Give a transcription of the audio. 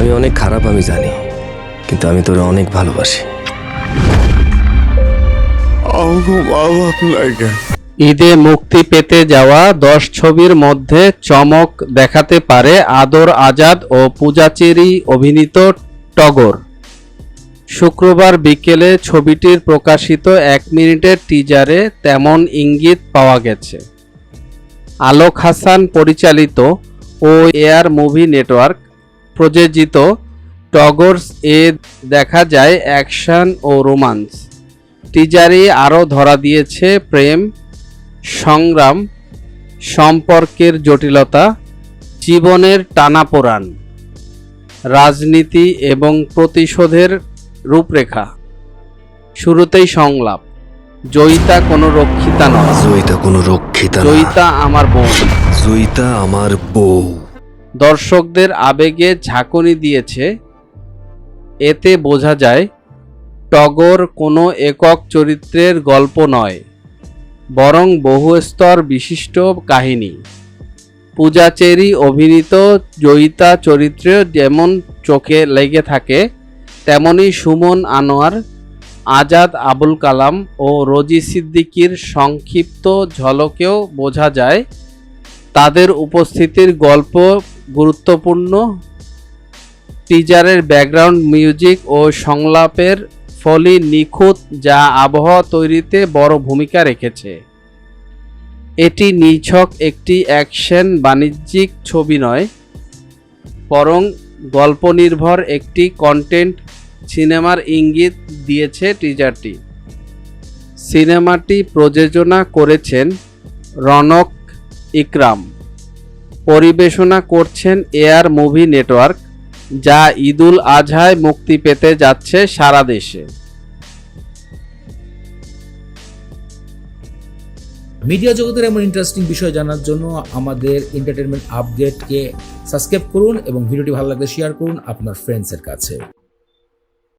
আমি অনেক খারাপ আমি জানি। কিন্তু আমি তোরে অনেক ভালোবাসি। ঈদে মুক্তি পেতে যাওয়া দশ ছবির মধ্যে চমক দেখাতে পারে আদর আজাদ ও পূজাচেরি অভিনীত টগর। শুক্রবার বিকেলে ছবিটির প্রকাশিত এক মিনিটের টিজারে তেমন ইঙ্গিত পাওয়া গেছে। আলোক হাসান পরিচালিত ও এয়ার মুভি নেটওয়ার্ক প্রযোজিত টগরস এ দেখা যায় অ্যাকশন ও রোমান্স। টিজারে আরও ধরা দিয়েছে প্রেম সংগ্রাম সম্পর্কের জটিলতা জীবনের টানাপোড়ান রাজনীতি এবং প্রতিশোধের রূপরেখা। শুরুতেই সংলাপ জয়িতা কোনো রক্ষিতা নয়। জয়িতা কোনো রক্ষিতা জয়িতা আমার বোন। জয়িতা আমার বউ। দর্শকদের আবেগে ঝাঁকুনি দিয়েছে। এতে বোঝা যায়, টগর কোনো একক চরিত্রের গল্প নয়, বরং বহুস্তর বিশিষ্ট কাহিনী। পূজাচেরি অভিনীত জয়িতা চরিত্রে যেমন চোখে লেগে থাকে, তেমনি সুমন আনোয়ার, আজাদ আবুল কালাম ও রোজি সিদ্দিকীর সংক্ষিপ্ত ঝলকেও বোঝা যায়, তাদের উপস্থিতির গল্প গুরুত্বপূর্ণ টিজারের ব্যাকগ্রাউন্ড মিউজিক ও সংলাপের ফলি নিখুঁত যা আবহাওয়া তৈরিতে বড় ভূমিকা রেখেছে। এটি নিছক একটি অ্যাকশন বাণিজ্যিক ছবি নয়, বরং গল্পনির্ভর একটি কন্টেন্ট সিনেমার ইঙ্গিত দিয়েছে টিজারটি সিনেমাটি প্রযোজনা করেছেন রনক ইকরাম। পরিবেশনা করছেন এয়ার মুভি নেটওয়ার্ক, যা ঈদুল আজহায় মুক্তি পেতে যাচ্ছে সারা দেশে। মিডিয়া জগতের এমন ইন্টারেস্টিং বিষয় জানার জন্য আমাদের এন্টারটেনমেন্ট আপডেটকে সাবস্ক্রাইব করুন এবং ভিডিওটি ভালো লাগলে শেয়ার করুন আপনার ফ্রেন্ডসের কাছে।